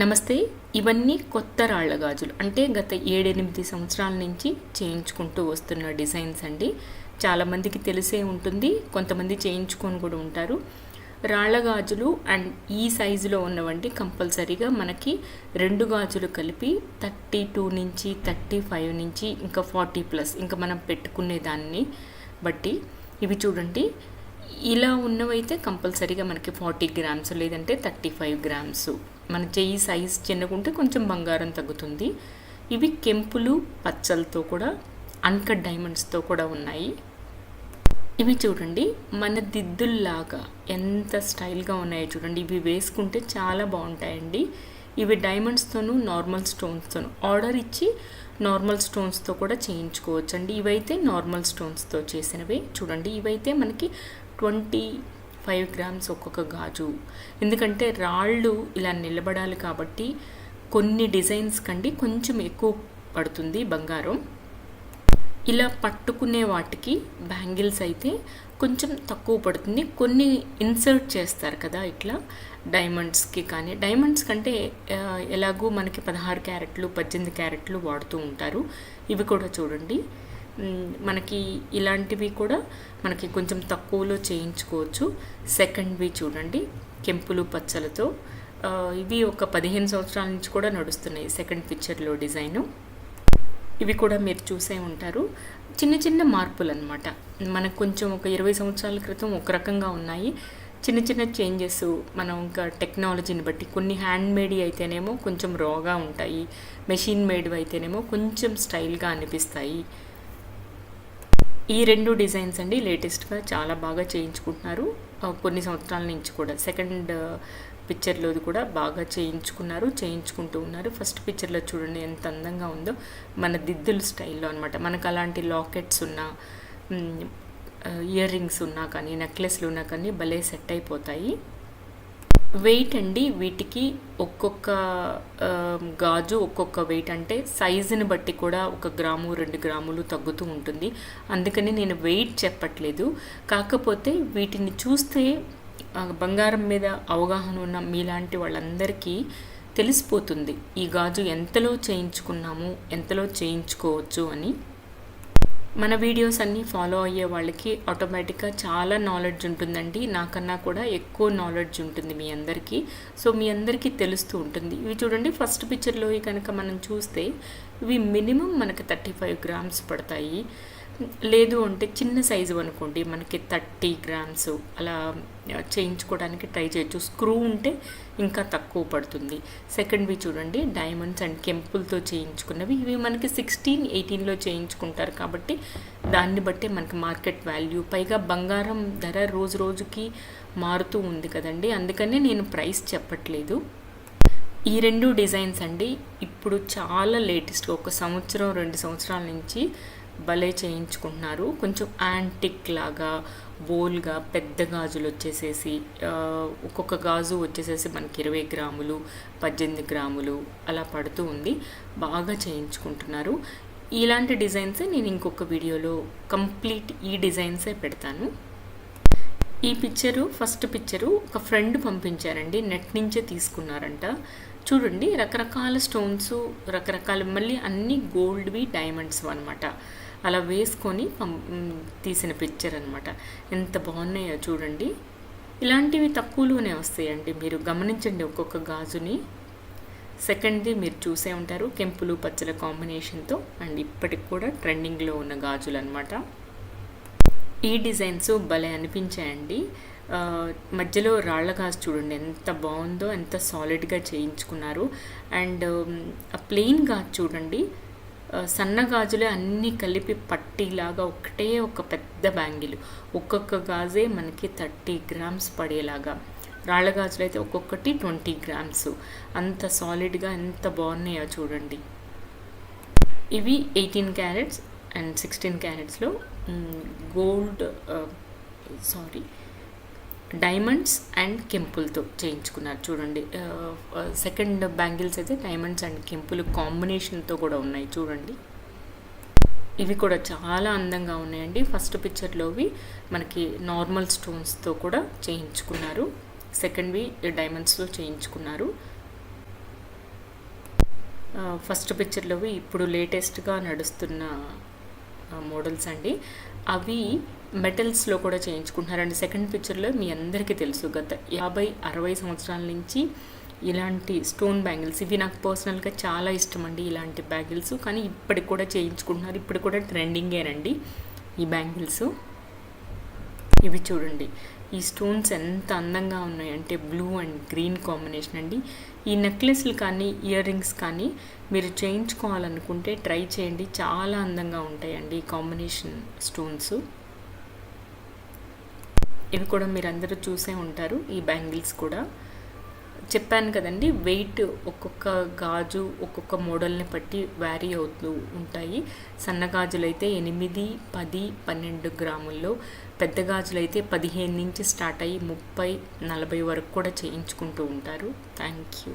నమస్తే ఇవన్నీ కొత్త రాళ్ళ గాజులు. అంటే గత ఏడెనిమిది సంవత్సరాల నుంచి చేయించుకుంటూ వస్తున్న డిజైన్స్ అండి. చాలామందికి తెలిసే ఉంటుంది కొంతమంది చేయించుకొని కూడా ఉంటారు. రాళ్ళ గాజులు అండ్ ఈ సైజులో ఉన్నవంటి కంపల్సరీగా మనకి రెండు గాజులు కలిపి థర్టీ టూ నుంచి థర్టీ ఫైవ్ నుంచి ఇంకా ఫార్టీ ప్లస్ ఇంకా మనం పెట్టుకునే దాన్ని బట్టి. ఇవి చూడండి ఇలా ఉన్నవైతే కంపల్సరీగా మనకి ఫార్టీ గ్రామ్స్ లేదంటే థర్టీ ఫైవ్ గ్రామ్స్. మన చెయ్యి సైజ్ చిన్నకుంటే కొంచెం బంగారం తగ్గుతుంది. ఇవి కెంపులు పచ్చలతో కూడా అన్కట్ డైమండ్స్తో కూడా ఉన్నాయి. ఇవి చూడండి మన దిద్దుల్లాగా ఎంత స్టైల్గా ఉన్నాయో చూడండి. ఇవి వేసుకుంటే చాలా బాగుంటాయండి. ఇవి డైమండ్స్తోనూ నార్మల్ స్టోన్స్తోనూ ఆర్డర్ ఇచ్చి నార్మల్ స్టోన్స్తో కూడా చేయించుకోవచ్చండి. ఇవైతే నార్మల్ స్టోన్స్తో చేసినవి. చూడండి ఇవైతే మనకి ట్వంటీ ఫైవ్ గ్రామ్స్ ఒక్కొక్క గాజు. ఎందుకంటే రాళ్ళు ఇలా నిలబడాలి కాబట్టి కొన్ని డిజైన్స్ కండి కొంచెం ఎక్కువ పడుతుంది బంగారం. ఇలా పట్టుకునే వాటికి బ్యాంగిల్స్ అయితే కొంచెం తక్కువ పడుతుంది. కొన్ని ఇన్సర్ట్ చేస్తారు కదా ఇట్లా డైమండ్స్కి కానీ. డైమండ్స్ కంటే ఎలాగూ మనకి పదహారు క్యారెట్లు పద్దెనిమిది క్యారెట్లు వాడుతూ ఉంటారు. ఇవి కూడా చూడండి. మనకి ఇలాంటివి కూడా మనకి కొంచెం తక్కువలో చేయించుకోవచ్చు. సెకండ్వి చూడండి కెంపులు పచ్చలతో. ఇవి ఒక పదిహేను సంవత్సరాల నుంచి కూడా నడుస్తున్నాయి సెకండ్ పిక్చర్లో డిజైను. ఇవి కూడా మీరు చూసే ఉంటారు. చిన్న చిన్న మార్పులు అనమాట మనకు కొంచెం ఒక ఇరవై సంవత్సరాల క్రితం ఒక రకంగా ఉన్నాయి. చిన్న చిన్న చేంజెస్ మనం ఇంకా టెక్నాలజీని బట్టి కొన్ని హ్యాండ్ మేడ్ అయితేనేమో కొంచెం రాగా ఉంటాయి. మెషిన్ మేడ్ అయితేనేమో కొంచెం స్టైల్గా అనిపిస్తాయి. ఈ రెండు డిజైన్స్ అండి లేటెస్ట్గా చాలా బాగా చేయించుకుంటున్నారు. కొన్ని సంవత్సరాల నుంచి కూడా. సెకండ్ పిక్చర్లోది కూడా బాగా చేయించుకున్నారు చేయించుకుంటూ ఉన్నారు. ఫస్ట్ పిక్చర్లో చూడండి ఎంత అందంగా ఉందో. మన దిద్దుల స్టైల్లో అనమాట మనకు అలాంటి లాకెట్స్ ఉన్నా ఇయర్ రింగ్స్ ఉన్నా కానీ నెక్లెస్లు ఉన్నా కానీ భలే సెట్ అయిపోతాయి. వెయిట్ అండి వీటికి ఒక్కొక్క గాజు ఒక్కొక్క వెయిట్ అంటే సైజుని బట్టి కూడా ఒక గ్రాము రెండు గ్రాములు తగ్గుతూ ఉంటుంది. అందుకని నేను వెయిట్ చెప్పట్లేదు. కాకపోతే వీటిని చూస్తే బంగారం మీద అవగాహన ఉన్న మీలాంటి వాళ్ళందరికీ తెలిసిపోతుంది. ఈ గాజు ఎంతలో చేయించుకున్నాము ఎంతలో చేయించుకోవచ్చు అని. మన వీడియోస్ అన్నీ ఫాలో అయ్యే వాళ్ళకి ఆటోమేటిక్గా చాలా నాలెడ్జ్ ఉంటుందండి. నాకన్నా కూడా ఎక్కువ నాలెడ్జ్ ఉంటుంది మీ అందరికీ. సో మీ అందరికీ తెలుస్తూ ఉంటుంది. ఇవి చూడండి ఫస్ట్ పిక్చర్లో కనుక మనం చూస్తే ఇవి మినిమం మనకి థర్టీ ఫైవ్ గ్రామ్స్ పడతాయి. లేదు అంటే చిన్న సైజు అనుకోండి మనకి థర్టీ గ్రామ్స్ అలా చేయించుకోవడానికి ట్రై చేయొచ్చు. స్క్రూ ఉంటే ఇంకా తక్కువ పడుతుంది. సెకండ్వి చూడండి డైమండ్స్ అండ్ కెంపుల్తో చేయించుకున్నవి. ఇవి మనకి సిక్స్టీన్ ఎయిటీన్లో చేయించుకుంటారు కాబట్టి దాన్ని బట్టి మనకి మార్కెట్ వాల్యూ. పైగా బంగారం ధర రోజు రోజుకి మారుతూ ఉంది కదండి. అందుకనే నేను ప్రైస్ చెప్పట్లేదు. ఈ రెండు డిజైన్స్ అండి. ఇప్పుడు చాలా లేటెస్ట్ ఒక సంవత్సరం రెండు సంవత్సరాల నుంచి భలే చేయించుకుంటున్నారు. కొంచెం యాంటిక్ లాగా బోల్గా పెద్ద గాజులు వచ్చేసేసి ఒక్కొక్క గాజు వచ్చేసేసి మనకి ఇరవై గ్రాములు పద్దెనిమిది గ్రాములు అలా పడుతూ ఉంది. బాగా చేయించుకుంటున్నారు. ఇలాంటి డిజైన్సే నేను ఇంకొక వీడియోలో కంప్లీట్ ఈ డిజైన్సే పెడతాను. ఈ పిక్చరు ఫస్ట్ పిక్చరు ఒక ఫ్రెండ్ పంపించారండి. నెట్ నుంచే తీసుకున్నారంట. చూడండి రకరకాల స్టోన్స్ రకరకాల మళ్ళీ అన్ని గోల్డ్వి డైమండ్స్ అనమాట అలా వేసుకొని తీసిన పిక్చర్ అనమాట ఎంత బాగున్నాయో చూడండి. ఇలాంటివి తక్కువలోనే వస్తాయండి. మీరు గమనించండి ఒక్కొక్క గాజుని. సెకండ్ది మీరు చూసే ఉంటారు కెంపులు పచ్చల కాంబినేషన్తో అండ్ ఇప్పటికి కూడా ట్రెండింగ్లో ఉన్న గాజులు అనమాట ఈ డిజైన్స్ భలే అనిపించాయండి. మధ్యలో రాళ్ళ గాజు చూడండి. ఎంత బాగుందో ఎంత సాలిడ్గా చేయించుకున్నారు. అండ్ ఆ ప్లెయిన్ గాజు చూడండి. సన్న గాజులే అన్నీ కలిపి పట్టీలాగా ఒకటే ఒక పెద్ద బ్యాంగిల్. ఒక్కొక్క గాజే మనకి థర్టీ గ్రామ్స్ పడేలాగా. రాళ్ళ గాజులు అయితే ఒక్కొక్కటి ట్వంటీ గ్రామ్స్. అంత సాలిడ్గా ఎంత బాగున్నాయో చూడండి. ఇవి ఎయిటీన్ క్యారెట్స్ అండ్ సిక్స్టీన్ క్యారెట్స్లో గోల్డ్ సారీ డైమండ్స్ అండ్ కెంపుల్తో చేయించుకున్నారు. చూడండి సెకండ్ బ్యాంగిల్స్ అయితే డైమండ్స్ అండ్ కెంపుల్ కాంబినేషన్తో కూడా ఉన్నాయి. చూడండి. ఇవి కూడా చాలా అందంగా ఉన్నాయండి. ఫస్ట్ పిక్చర్లోవి మనకి నార్మల్ స్టోన్స్తో కూడా చేయించుకున్నారు. సెకండ్వి డైమండ్స్లో చేయించుకున్నారు. ఫస్ట్ పిక్చర్లోవి ఇప్పుడు లేటెస్ట్గా నడుస్తున్న మోడల్స్ అండి. అవి మెటల్స్లో కూడా చేయించుకుంటున్నారండి. సెకండ్ పిక్చర్లో మీ అందరికీ తెలుసు గత యాభై అరవై సంవత్సరాల నుంచి ఇలాంటి స్టోన్ బ్యాంగిల్స్. ఇవి నాకు పర్సనల్గా చాలా ఇష్టం అండి ఇలాంటి బ్యాంగిల్స్. కానీ ఇప్పటికి కూడా చేయించుకుంటున్నారు. ఇప్పుడు కూడా ట్రెండింగేనండి ఈ బ్యాంగిల్స్. ఇవి చూడండి. ఈ స్టోన్స్ ఎంత అందంగా ఉన్నాయంటే బ్లూ అండ్ గ్రీన్ కాంబినేషన్ అండి. ఈ నెక్లెస్లు కానీ ఇయర్ రింగ్స్ కానీ మీరు చేయించుకోవాలనుకుంటే ట్రై చేయండి. చాలా అందంగా ఉంటాయండి ఈ కాంబినేషన్ స్టోన్స్. ఇవి కూడా మీరు అందరూ చూసే ఉంటారు ఈ బ్యాంగిల్స్ కూడా. చెప్పాను కదండి వెయిట్ ఒక్కొక్క గాజు ఒక్కొక్క మోడల్ని బట్టి వ్యారీ అవుతూ ఉంటాయి. సన్న గాజులు అయితే ఎనిమిది పది పన్నెండు గ్రాముల్లో పెద్ద గాజులు అయితే పదిహేను నుంచి స్టార్ట్ అయ్యి ముప్పై నలభై వరకు కూడా చేయించుకుంటూ ఉంటారు. Thank you